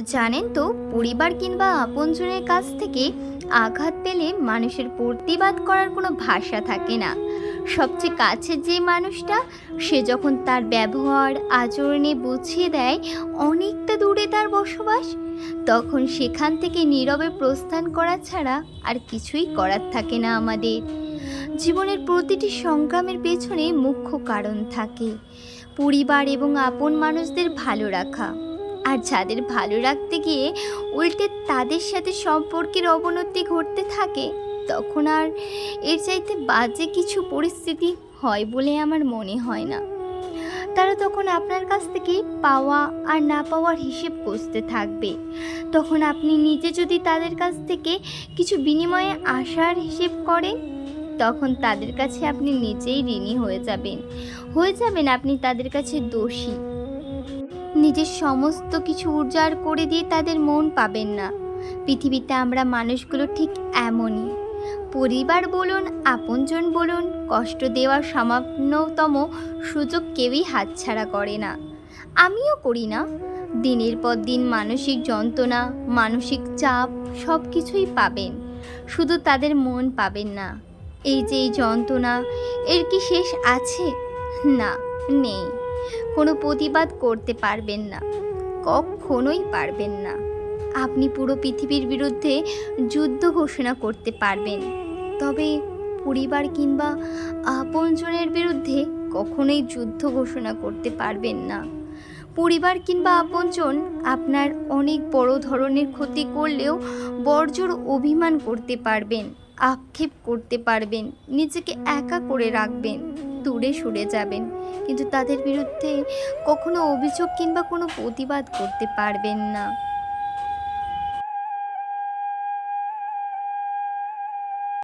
জানেন তো, পরিবার কিংবা আপনজনের কাছ থেকে আঘাত পেলে মানুষের প্রতিবাদ করার কোনো ভাষা থাকে না। সবচেয়ে কাছের যে মানুষটা, সে যখন তার ব্যবহার, আচরণে বুঝিয়ে দেয়, অনেকটা দূরে তার বসবাস। তখন সেখান থেকে নীরবে প্রস্থান করা ছাড়া আর কিছুই করার থাকে না আমাদের। জীবনের প্রতিটি সংগ্রামের পেছনে মুখ্য কারণ থাকে। পরিবার এবং আপন মানুষদের ভালো রাখা। আর যাদের ভালো রাখতে গিয়ে উল্টে তাদের সাথে সম্পর্কের অবনতি ঘটতে থাকে, তখন আর এর চাইতে বাজে কিছু পরিস্থিতি হয় বলে আমার মনে হয় না। তারা তখন আপনার কাছ থেকে পাওয়া আর না পাওয়ার হিসেব কষতে থাকবে। তখন আপনি নিজে যদি তাদের কাছ থেকে কিছু বিনিময়ে আসার হিসেব করেন, তখন তাদের কাছে আপনি নিজেই ঋণী হয়ে যাবেন। হয়ে যাবেন আপনি তাদের কাছে দোষী। নিজের সমস্ত কিছু উজাড় করে দিয়ে তাদের মন পাবেন না। পৃথিবীতে আমরা মানুষগুলো ঠিক এমনই। পরিবার বলুন, আপনজন বলুন, কষ্ট দেওয়ার সামান্যতম সুযোগ কেউই হাতছাড়া করে না। আমিও করি না। দিনের পর দিন মানসিক যন্ত্রণা, মানসিক চাপ সব কিছুই পাবেন। শুধু তাদের মন পাবেন না। এই যে এই যন্ত্রণা, এর কি শেষ আছে? না, নেই। কোনো প্রতিবাদ করতে পারবেন না, কখনোই পারবেন না। আপনি পুরো পৃথিবীর বিরুদ্ধে যুদ্ধ ঘোষণা করতে পারবেন, তবে পরিবার কিংবা আপনজনের বিরুদ্ধে কখনোই যুদ্ধ ঘোষণা করতে পারবেন না। পরিবার কিংবা আপনজন আপনার অনেক বড় ধরনের ক্ষতি করলেও বর্জর অভিমান করতে পারবেন, আক্ষেপ করতে পারবেন, নিজেকে একা করে রাখবেন। দূরে সরে যাবেন। কিন্তু তাদের বিরুদ্ধে কখনো অভিযোগ কিংবা কোনো প্রতিবাদ করতে পারবেন না।